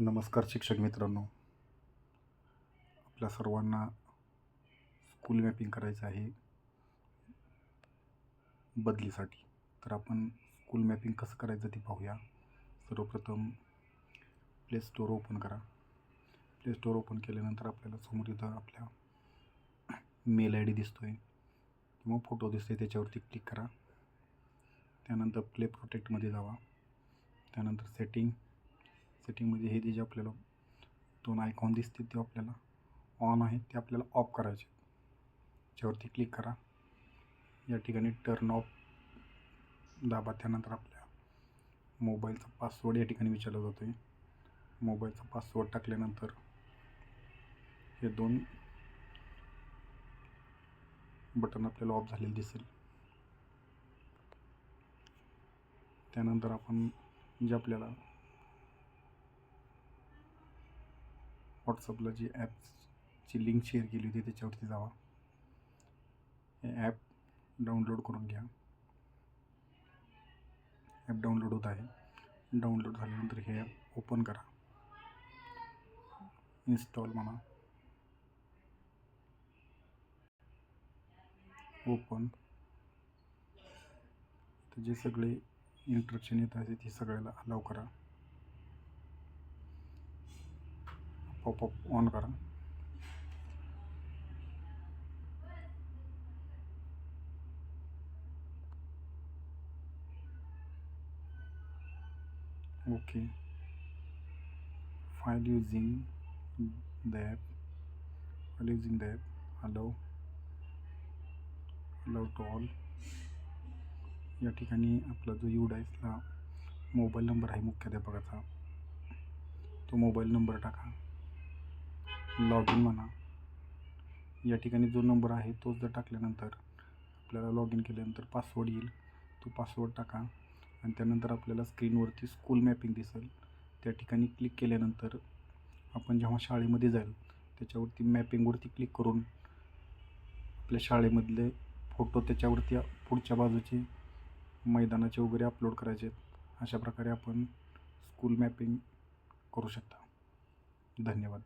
नमस्कार शिक्षक मित्रांनो. आपल्या सर्वांना स्कूल मॅपिंग करायचं आहे. बदलीसाठी. तर आपण स्कूल मॅपिंग कसं करायचं ते पाहूया. सर्वप्रथम प्ले स्टोअर ओपन करा. प्ले स्टोअर ओपन केल्यानंतर आपल्याला समोर इथं आपल्या मेल आय डी दिसतो आहे किंवा फोटो दिसतो आहे त्याच्यावरती क्लिक करा. त्यानंतर प्ले प्रोटेक्टमध्ये जावा. त्यानंतर सेटिंग सेटिंगमध्ये हे जे जे आपल्याला दोन आयकॉन दिसते ते आपल्याला ऑन आहेत ते आपल्याला ऑफ करायचे त्याच्यावरती क्लिक करा. या ठिकाणी टर्न ऑफ दाबा. त्यानंतर आपल्या मोबाईलचा पासवर्ड या ठिकाणी विचारला जातो आहे मोबाईलचा पासवर्ड टाकल्यानंतर हे दोन बटन आपल्याला ऑफ झालेले दिसेल. त्यानंतर आपण जे आपल्याला व्हॉट्सअपला जी ॲपची लिंक शेअर केली होती त्याच्यावरती जावा. हे ॲप डाउनलोड करून घ्या. ॲप डाउनलोड होत आहे. डाउनलोड झाल्यानंतर हे ॲप ओपन करा. इन्स्टॉल म्हणा. ओपन. जे सगळे इंस्ट्रक्शन येत आहेत ते सगळ्याला अलाव करा. पॉपअप ऑन करा. Okay. File using the app file using the app hello hello to all या ठिकाणी आपला जो यू डायसला मोबाईल नंबर आहे मुख्याध्यापकाचा तो मोबाईल नंबर टाका. लॉग इन म्हणा. या ठिकाणी जो नंबर आहे तोच जर टाकल्यानंतर आपल्याला लॉग इन केल्यानंतर पासवर्ड येईल. तो पासवर्ड टाका आणि त्यानंतर आपल्याला स्क्रीनवरती स्कूल मॅपिंग दिसेल. त्या ठिकाणी क्लिक केल्यानंतर आपण जेव्हा शाळेमध्ये जाईल त्याच्यावरती मॅपिंगवरती क्लिक करून आपल्या शाळेमधले फोटो त्याच्यावरती पुढच्या बाजूचे मैदानाचे वगैरे अपलोड करायचे. आहेत अशा प्रकारे आपण स्कूल मॅपिंग करू शकता. धन्यवाद.